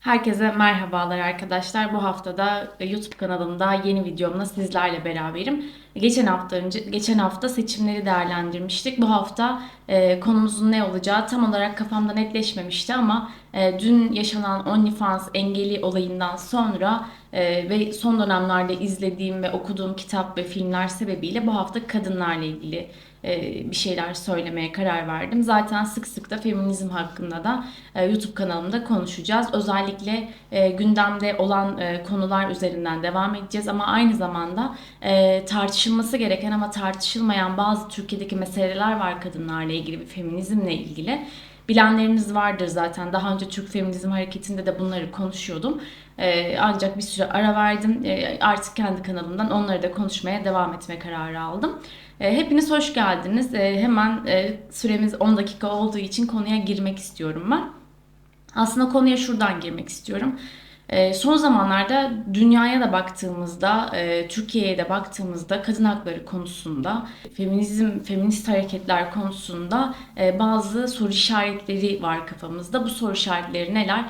Herkese merhabalar arkadaşlar. Bu hafta da YouTube kanalımda yeni videomla sizlerle beraberim. Geçen hafta önce geçen hafta seçimleri değerlendirmiştik. Bu hafta e, konumuzun ne olacağı tam olarak kafamda netleşmemişti ama e, dün yaşanan OnlyFans engeli olayından sonra e, ve son dönemlerde izlediğim ve okuduğum kitap ve filmler sebebiyle bu hafta kadınlarla ilgili e, bir şeyler söylemeye karar verdim. Zaten sık sık da feminizm hakkında da e, YouTube kanalımda konuşacağız. Özellikle e, gündemde olan konular üzerinden devam edeceğiz ama aynı zamanda tartışılması gereken ama tartışılmayan bazı Türkiye'deki meseleler var kadınlarla ilgili bir feminizmle ilgili. Bilenleriniz vardır zaten. Daha önce Türk Feminizm Hareketi'nde de bunları konuşuyordum. ancak bir süre ara verdim. artık kendi kanalımdan onları da konuşmaya devam etme kararı aldım. E, hepiniz hoş geldiniz. E, hemen e, süremiz 10 dakika olduğu için konuya girmek istiyorum ben. Aslında konuya şuradan girmek istiyorum. Son zamanlarda dünyaya da baktığımızda, Türkiye'ye de baktığımızda kadın hakları konusunda, feminizm, feminist hareketler konusunda bazı soru işaretleri var kafamızda. Bu soru işaretleri neler?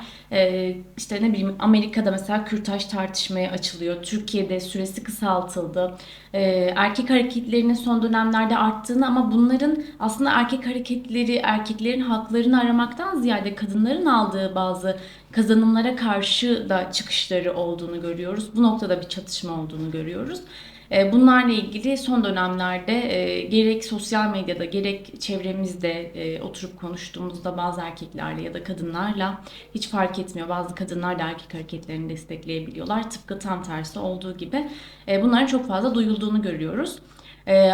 İşte ne bileyim Amerika'da mesela kürtaj tartışmaya açılıyor. Türkiye'de süresi kısaltıldı. Erkek hareketlerinin son dönemlerde arttığını ama bunların aslında erkek hareketleri, erkeklerin haklarını aramaktan ziyade kadınların aldığı bazı kazanımlara karşı da çıkışları olduğunu görüyoruz. Bu noktada bir çatışma olduğunu görüyoruz. E, bunlarla ilgili son dönemlerde e, gerek sosyal medyada gerek çevremizde e, oturup konuştuğumuzda bazı erkeklerle ya da kadınlarla hiç fark etmiyor. Bazı kadınlar da erkek hareketlerini destekleyebiliyorlar. Tıpkı tam tersi olduğu gibi bunların çok fazla duyulduğunu görüyoruz.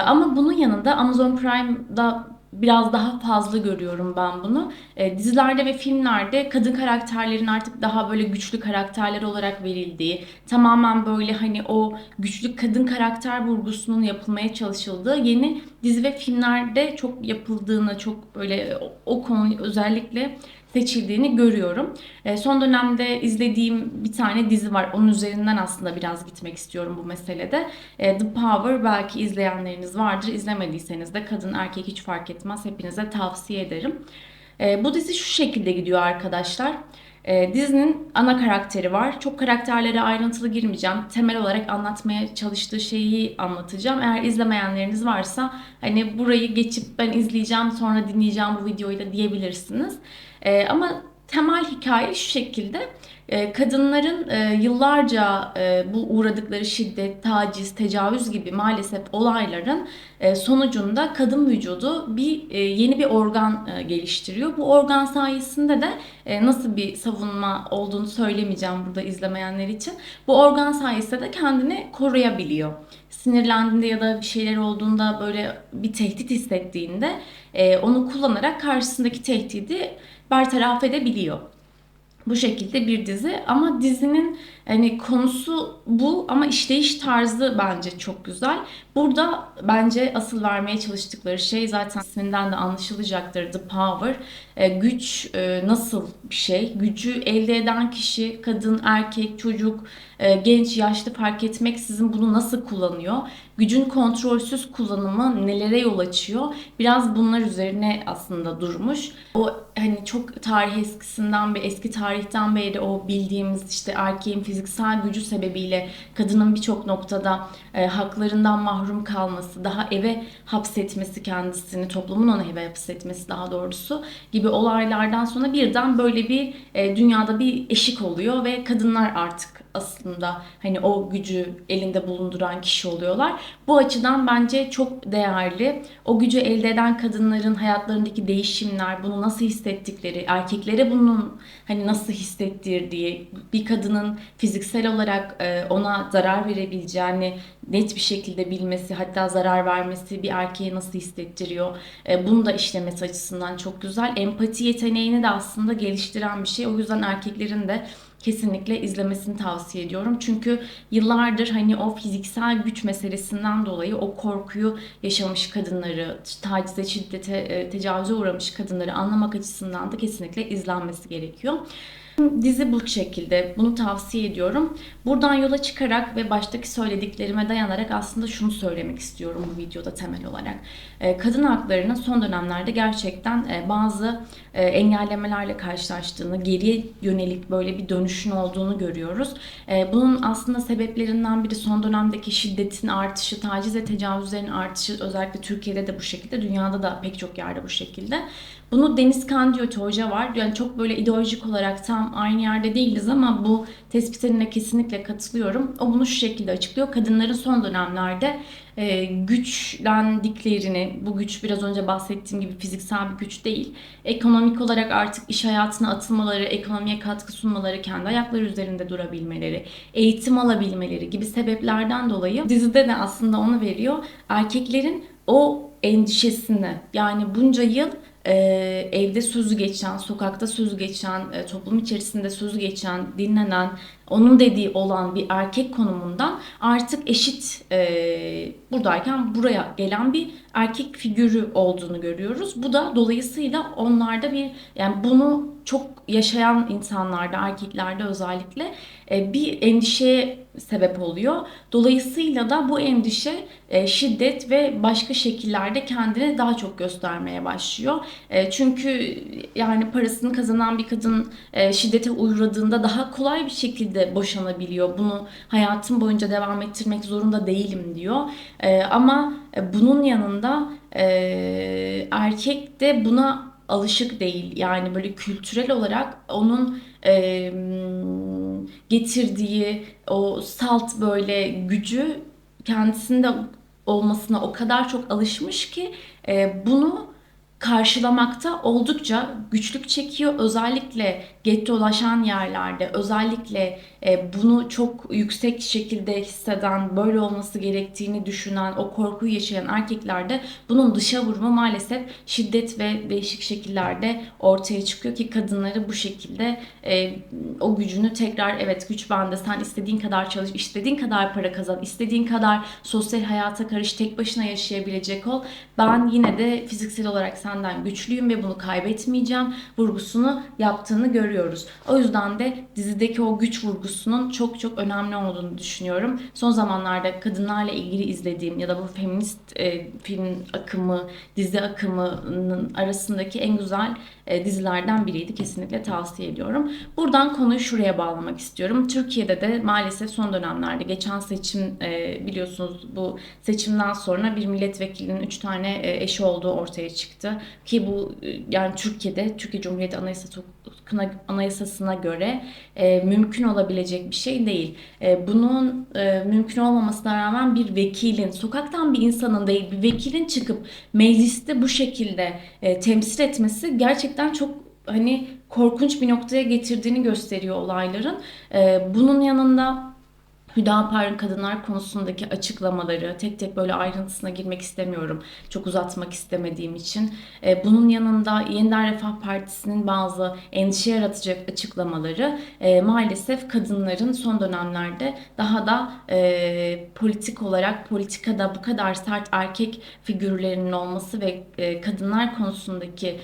Ama bunun yanında Amazon Prime'da biraz daha fazla görüyorum ben bunu. E, dizilerde ve filmlerde kadın karakterlerin artık daha böyle güçlü karakterler olarak verildiği, tamamen böyle hani o güçlü kadın karakter vurgusunun yapılmaya çalışıldığı yeni dizi ve filmlerde çok yapıldığını, çok böyle o, o konu özellikle seçildiğini görüyorum. E, son dönemde izlediğim bir tane dizi var. Onun üzerinden aslında biraz gitmek istiyorum bu meselede. E, The Power belki izleyenleriniz vardır. İzlemediyseniz de kadın erkek hiç fark etmez. Hepinize tavsiye ederim. E, bu dizi şu şekilde gidiyor arkadaşlar. E, dizinin ana karakteri var. Çok karakterlere ayrıntılı girmeyeceğim. Temel olarak anlatmaya çalıştığı şeyi anlatacağım. Eğer izlemeyenleriniz varsa hani burayı geçip ben izleyeceğim sonra dinleyeceğim bu videoyu da diyebilirsiniz. E, ama temel hikaye şu şekilde. E, kadınların e, yıllarca e, bu uğradıkları şiddet, taciz, tecavüz gibi maalesef olayların e, sonucunda kadın vücudu bir yeni bir organ geliştiriyor. Bu organ sayesinde de nasıl bir savunma olduğunu söylemeyeceğim burada izlemeyenler için. Bu organ sayesinde de kendini koruyabiliyor. Sinirlendiğinde ya da bir şeyler olduğunda böyle bir tehdit hissettiğinde e, onu kullanarak karşısındaki tehdidi bertaraf edebiliyor. Bu şekilde bir dizi ama dizinin hani konusu bu ama işleyiş tarzı bence çok güzel. Burada bence asıl vermeye çalıştıkları şey zaten isminden de anlaşılacaktır The Power. E, güç e, nasıl bir şey? Gücü elde eden kişi kadın, erkek, çocuk, e, genç, yaşlı fark etmeksizin bunu nasıl kullanıyor? Gücün kontrolsüz kullanımı nelere yol açıyor? Biraz bunlar üzerine aslında durmuş. O hani çok tarih eskisinden bir eski tarihten beri o bildiğimiz işte erkeğin fiziksel gücü sebebiyle kadının birçok noktada e, haklarından mahrum kalması, daha eve hapsetmesi kendisini, toplumun onu eve hapsetmesi daha doğrusu gibi olaylardan sonra birden böyle bir e, dünyada bir eşik oluyor ve kadınlar artık aslında hani o gücü elinde bulunduran kişi oluyorlar. Bu açıdan bence çok değerli. O gücü elde eden kadınların hayatlarındaki değişimler, bunu nasıl hissettikleri, erkeklere bunun hani nasıl hissettirdiği, bir kadının fiziksel olarak e, ona zarar verebileceğini net bir şekilde bilmesi, hatta zarar vermesi bir erkeğe nasıl hissettiriyor. E, bunu da işlemesi açısından çok güzel. Empati yeteneğini de aslında geliştiren bir şey. O yüzden erkeklerin de kesinlikle izlemesini tavsiye ediyorum. Çünkü yıllardır hani o fiziksel güç meselesinden dolayı o korkuyu yaşamış kadınları, tacize, şiddete, e, tecavüze uğramış kadınları anlamak açısından da kesinlikle izlenmesi gerekiyor. Dizi bu şekilde. Bunu tavsiye ediyorum. Buradan yola çıkarak ve baştaki söylediklerime dayanarak aslında şunu söylemek istiyorum bu videoda temel olarak. Ee, Kadın haklarının son dönemlerde gerçekten e, bazı e, engellemelerle karşılaştığını, geriye yönelik böyle bir dönüşün olduğunu görüyoruz. E, Bunun aslında sebeplerinden biri son dönemdeki şiddetin artışı, taciz ve tecavüzlerin artışı özellikle Türkiye'de de bu şekilde, dünyada da pek çok yerde bu şekilde. Bunu Deniz Kandiyoti Hoca var. Yani çok böyle ideolojik olarak tam aynı yerde değiliz ama bu tespitlerine kesinlikle katılıyorum. O bunu şu şekilde açıklıyor. Kadınların son dönemlerde e, güçlendiklerini, bu güç biraz önce bahsettiğim gibi fiziksel bir güç değil. Ekonomik olarak artık iş hayatına atılmaları, ekonomiye katkı sunmaları, kendi ayakları üzerinde durabilmeleri, eğitim alabilmeleri gibi sebeplerden dolayı dizide de aslında onu veriyor. Erkeklerin o endişesini yani bunca yıl e, evde sözü geçen, sokakta sözü geçen, e, toplum içerisinde sözü geçen, dinlenen, onun dediği olan bir erkek konumundan artık eşit e, buradayken buraya gelen bir erkek figürü olduğunu görüyoruz. Bu da dolayısıyla onlarda bir yani bunu çok yaşayan insanlarda, erkeklerde özellikle e, bir endişeye sebep oluyor. Dolayısıyla da bu endişe e, şiddet ve başka şekillerde kendini daha çok göstermeye başlıyor. E, çünkü yani parasını kazanan bir kadın şiddete uğradığında daha kolay bir şekilde boşanabiliyor. Bunu hayatım boyunca devam ettirmek zorunda değilim diyor. Ama bunun yanında erkek de buna alışık değil. Yani böyle kültürel olarak onun e, getirdiği o salt böyle gücü kendisinde olmasına o kadar çok alışmış ki e, bunu karşılamakta oldukça güçlük çekiyor. Özellikle gettolaşan yerlerde, özellikle e, bunu çok yüksek şekilde hisseden, böyle olması gerektiğini düşünen, o korkuyu yaşayan erkeklerde bunun dışa vurumu maalesef şiddet ve değişik şekillerde ortaya çıkıyor ki kadınları bu şekilde e, o gücünü tekrar evet güç bende sen istediğin kadar çalış, istediğin kadar para kazan, istediğin kadar sosyal hayata karış, tek başına yaşayabilecek ol. Ben yine de fiziksel olarak senden güçlüyüm ve bunu kaybetmeyeceğim vurgusunu yaptığını görüyoruz. O yüzden de dizideki o güç vurgusunun çok çok önemli olduğunu düşünüyorum. Son zamanlarda kadınlarla ilgili izlediğim ya da bu feminist e, film akımı, dizi akımının arasındaki en güzel e, dizilerden biriydi. Kesinlikle tavsiye ediyorum. Buradan konuyu şuraya bağlamak istiyorum. Türkiye'de de maalesef son dönemlerde geçen seçim e, biliyorsunuz bu seçimden sonra bir milletvekilinin 3 tane e, eşi olduğu ortaya çıktı. Ki bu e, yani Türkiye'de Türkiye Cumhuriyeti Anayasası Anayasasına göre e, mümkün olabilecek bir şey değil. E, bunun e, mümkün olmamasına rağmen bir vekilin, sokaktan bir insanın değil bir vekilin çıkıp mecliste bu şekilde e, temsil etmesi gerçekten çok hani korkunç bir noktaya getirdiğini gösteriyor olayların. E, bunun yanında Hüdapar'ın kadınlar konusundaki açıklamaları, tek tek böyle ayrıntısına girmek istemiyorum. Çok uzatmak istemediğim için. E, bunun yanında Yeniden Refah Partisi'nin bazı endişe yaratacak açıklamaları e, maalesef kadınların son dönemlerde daha da e, politik olarak politikada bu kadar sert erkek figürlerinin olması ve e, kadınlar konusundaki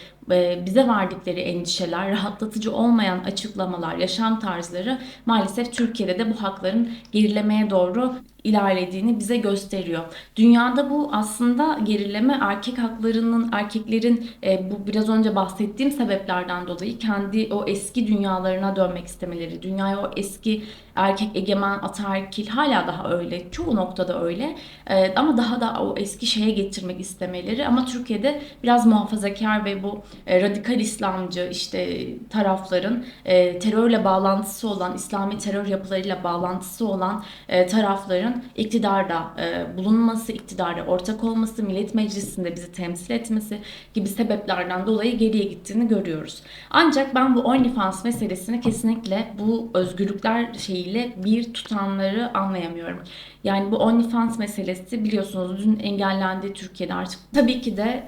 bize verdikleri endişeler, rahatlatıcı olmayan açıklamalar, yaşam tarzları maalesef Türkiye'de de bu hakların gerilemeye doğru ilerlediğini bize gösteriyor. Dünyada bu aslında gerileme erkek haklarının, erkeklerin e, bu biraz önce bahsettiğim sebeplerden dolayı kendi o eski dünyalarına dönmek istemeleri, dünyaya o eski erkek egemen ataerkil hala daha öyle. Çoğu noktada öyle. E, ama daha da o eski şeye getirmek istemeleri ama Türkiye'de biraz muhafazakar ve bu e, radikal İslamcı işte tarafların e, terörle bağlantısı olan, İslami terör yapılarıyla bağlantısı olan e, tarafların iktidarda e, bulunması, iktidara ortak olması, Millet Meclisi'nde bizi temsil etmesi gibi sebeplerden dolayı geriye gittiğini görüyoruz. Ancak ben bu OnlyFans meselesini kesinlikle bu özgürlükler şeyiyle bir tutanları anlayamıyorum. Yani bu OnlyFans meselesi biliyorsunuz dün engellendi Türkiye'de artık. Tabii ki de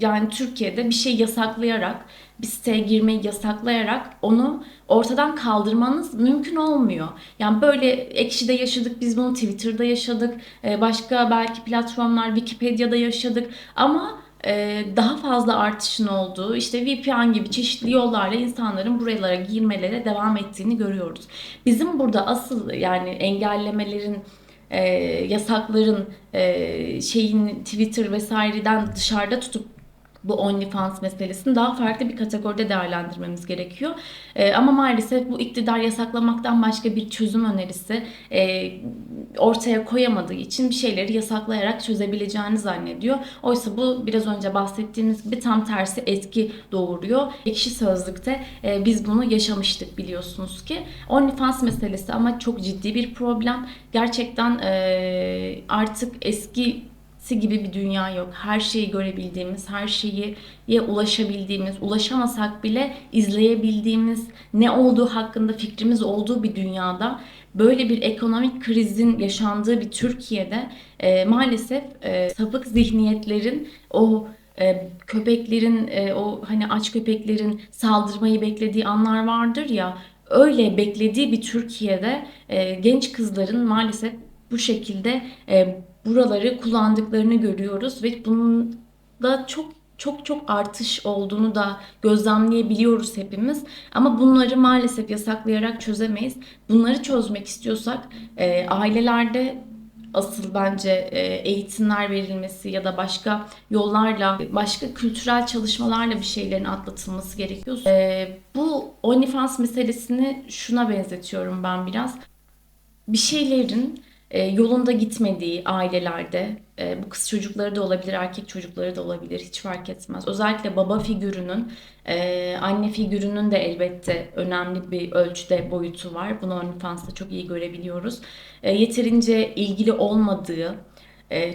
yani Türkiye'de bir şey yasaklayarak, bir siteye girmeyi yasaklayarak onu ortadan kaldırmanız mümkün olmuyor. Yani böyle Ekşi'de yaşadık, biz bunu Twitter'da yaşadık, başka belki platformlar Wikipedia'da yaşadık ama e, daha fazla artışın olduğu işte VPN gibi çeşitli yollarla insanların buralara girmelere devam ettiğini görüyoruz. Bizim burada asıl yani engellemelerin e, yasakların e, şeyin Twitter vesaireden dışarıda tutup bu OnlyFans meselesini daha farklı bir kategoride değerlendirmemiz gerekiyor. E, ama maalesef bu iktidar yasaklamaktan başka bir çözüm önerisi e, ortaya koyamadığı için bir şeyleri yasaklayarak çözebileceğini zannediyor. Oysa bu biraz önce bahsettiğimiz gibi tam tersi etki doğuruyor. Ekşi Sözlük'te e, biz bunu yaşamıştık biliyorsunuz ki. OnlyFans meselesi ama çok ciddi bir problem. Gerçekten e, artık eski gibi bir dünya yok. Her şeyi görebildiğimiz, her şeyi ya ulaşabildiğimiz, ulaşamasak bile izleyebildiğimiz, ne olduğu hakkında fikrimiz olduğu bir dünyada böyle bir ekonomik krizin yaşandığı bir Türkiye'de e, maalesef e, sapık zihniyetlerin o e, köpeklerin e, o hani aç köpeklerin saldırmayı beklediği anlar vardır ya öyle beklediği bir Türkiye'de e, genç kızların maalesef bu şekilde e, buraları kullandıklarını görüyoruz ve bunun da çok çok çok artış olduğunu da gözlemleyebiliyoruz hepimiz. Ama bunları maalesef yasaklayarak çözemeyiz. Bunları çözmek istiyorsak e, ailelerde asıl bence e, eğitimler verilmesi ya da başka yollarla, başka kültürel çalışmalarla bir şeylerin atlatılması gerekiyor. E, bu OnlyFans meselesini şuna benzetiyorum ben biraz. Bir şeylerin e, yolunda gitmediği ailelerde, e, bu kız çocukları da olabilir, erkek çocukları da olabilir, hiç fark etmez. Özellikle baba figürünün, e, anne figürünün de elbette önemli bir ölçüde boyutu var. Bunu OnlyFans'ta çok iyi görebiliyoruz. E, yeterince ilgili olmadığı,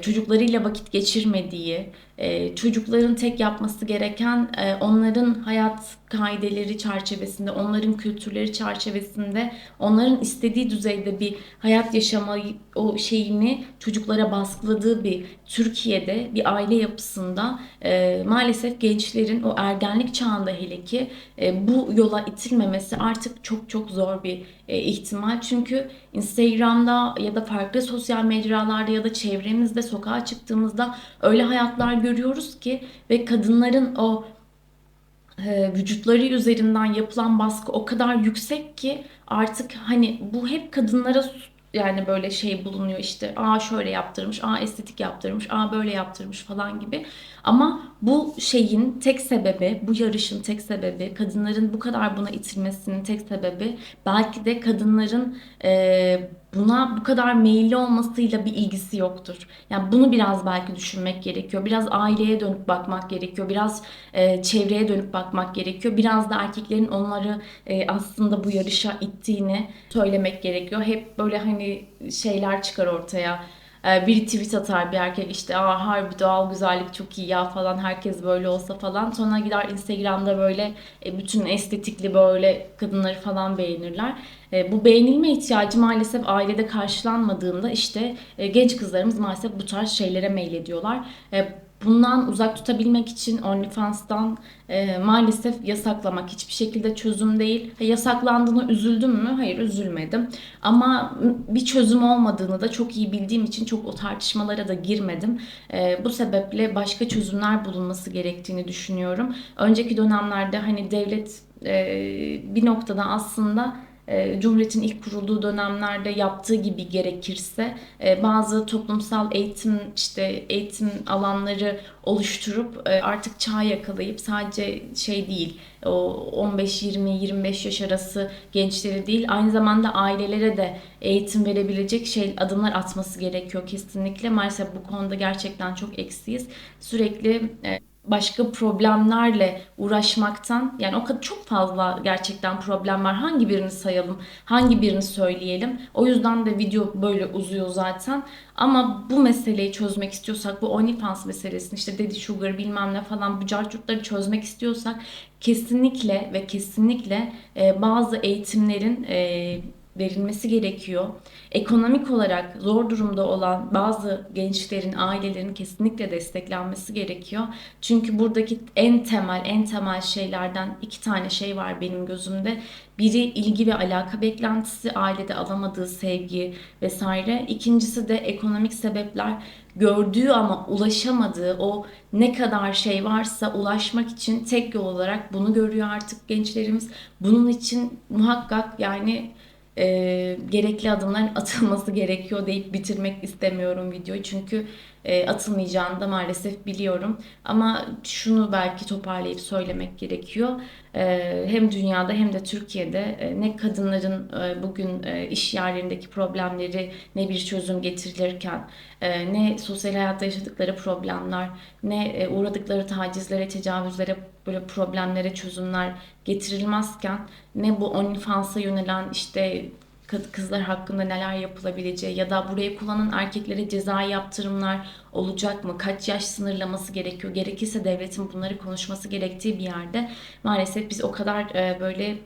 çocuklarıyla vakit geçirmediği, e, çocukların tek yapması gereken e, onların hayat kaideleri çerçevesinde, onların kültürleri çerçevesinde, onların istediği düzeyde bir hayat yaşamayı o şeyini çocuklara baskıladığı bir Türkiye'de bir aile yapısında e, maalesef gençlerin o ergenlik çağında hele ki e, bu yola itilmemesi artık çok çok zor bir ihtimal. Çünkü Instagram'da ya da farklı sosyal mecralarda ya da çevremizde sokağa çıktığımızda öyle hayatlar görüyoruz ki ve kadınların o e, vücutları üzerinden yapılan baskı o kadar yüksek ki artık hani bu hep kadınlara yani böyle şey bulunuyor işte aa şöyle yaptırmış, aa estetik yaptırmış, aa böyle yaptırmış falan gibi. Ama bu şeyin tek sebebi, bu yarışın tek sebebi, kadınların bu kadar buna itilmesinin tek sebebi belki de kadınların e, buna bu kadar meyilli olmasıyla bir ilgisi yoktur. Yani bunu biraz belki düşünmek gerekiyor. Biraz aileye dönüp bakmak gerekiyor. Biraz e, çevreye dönüp bakmak gerekiyor. Biraz da erkeklerin onları e, aslında bu yarışa ittiğini söylemek gerekiyor. Hep böyle hani şeyler çıkar ortaya bir tweet atar bir erkek işte aa harbi doğal güzellik çok iyi ya falan herkes böyle olsa falan. Sonra gider Instagram'da böyle e, bütün estetikli böyle kadınları falan beğenirler. E, bu beğenilme ihtiyacı maalesef ailede karşılanmadığında işte e, genç kızlarımız maalesef bu tarz şeylere meylediyorlar bundan uzak tutabilmek için OnlyFans'tan e, maalesef yasaklamak hiçbir şekilde çözüm değil. Yasaklandığını üzüldüm mü? Hayır üzülmedim. Ama bir çözüm olmadığını da çok iyi bildiğim için çok o tartışmalara da girmedim. E, bu sebeple başka çözümler bulunması gerektiğini düşünüyorum. Önceki dönemlerde hani devlet e, bir noktada aslında Cumhuriyet'in ilk kurulduğu dönemlerde yaptığı gibi gerekirse e, bazı toplumsal eğitim işte eğitim alanları oluşturup e, artık çağ yakalayıp sadece şey değil o 15 20 25 yaş arası gençleri değil aynı zamanda ailelere de eğitim verebilecek şey adımlar atması gerekiyor kesinlikle. Maalesef bu konuda gerçekten çok eksiyiz. Sürekli başka problemlerle uğraşmaktan yani o kadar çok fazla gerçekten problem var. Hangi birini sayalım? Hangi birini söyleyelim? O yüzden de video böyle uzuyor zaten. Ama bu meseleyi çözmek istiyorsak bu OnlyFans meselesini işte Daddy Sugar bilmem ne falan bu carcurtları çözmek istiyorsak kesinlikle ve kesinlikle e, bazı eğitimlerin e, verilmesi gerekiyor. Ekonomik olarak zor durumda olan bazı gençlerin, ailelerin kesinlikle desteklenmesi gerekiyor. Çünkü buradaki en temel, en temel şeylerden iki tane şey var benim gözümde. Biri ilgi ve alaka beklentisi, ailede alamadığı sevgi vesaire. İkincisi de ekonomik sebepler gördüğü ama ulaşamadığı o ne kadar şey varsa ulaşmak için tek yol olarak bunu görüyor artık gençlerimiz. Bunun için muhakkak yani gerekli adımların atılması gerekiyor deyip bitirmek istemiyorum videoyu. Çünkü e, atılmayacağını da maalesef biliyorum. Ama şunu belki toparlayıp söylemek gerekiyor. E, hem dünyada hem de Türkiye'de e, ne kadınların bugün iş yerlerindeki problemleri ne bir çözüm getirilirken ne sosyal hayatta yaşadıkları problemler ne uğradıkları tacizlere, tecavüzlere böyle problemlere çözümler getirilmezken ne bu OnlyFans'a yönelen işte kızlar hakkında neler yapılabileceği ya da burayı kullanan erkeklere cezai yaptırımlar olacak mı? Kaç yaş sınırlaması gerekiyor? Gerekirse devletin bunları konuşması gerektiği bir yerde maalesef biz o kadar e, böyle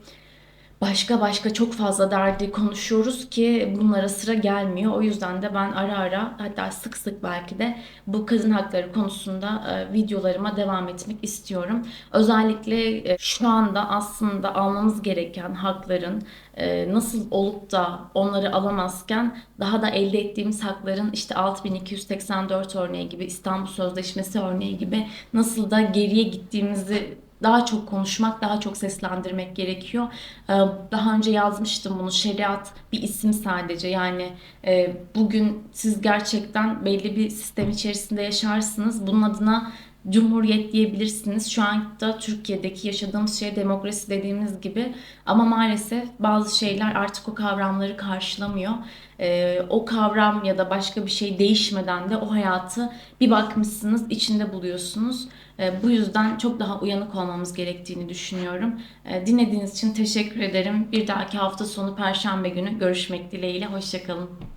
başka başka çok fazla derdi konuşuyoruz ki bunlara sıra gelmiyor. O yüzden de ben ara ara hatta sık sık belki de bu kadın hakları konusunda e, videolarıma devam etmek istiyorum. Özellikle e, şu anda aslında almamız gereken hakların e, nasıl olup da onları alamazken daha da elde ettiğimiz hakların işte 6284 örneği gibi İstanbul Sözleşmesi örneği gibi nasıl da geriye gittiğimizi daha çok konuşmak, daha çok seslendirmek gerekiyor. Ee, Daha önce yazmıştım bunu. Şeriat bir isim sadece. Yani e, bugün siz gerçekten belli bir sistem içerisinde yaşarsınız. Bunun adına Cumhuriyet diyebilirsiniz. Şu anda Türkiye'deki yaşadığımız şey demokrasi dediğimiz gibi. Ama maalesef bazı şeyler artık o kavramları karşılamıyor. Ee, o kavram ya da başka bir şey değişmeden de o hayatı bir bakmışsınız içinde buluyorsunuz. Ee, bu yüzden çok daha uyanık olmamız gerektiğini düşünüyorum. Ee, dinlediğiniz için teşekkür ederim. Bir dahaki hafta sonu Perşembe günü görüşmek dileğiyle. Hoşçakalın.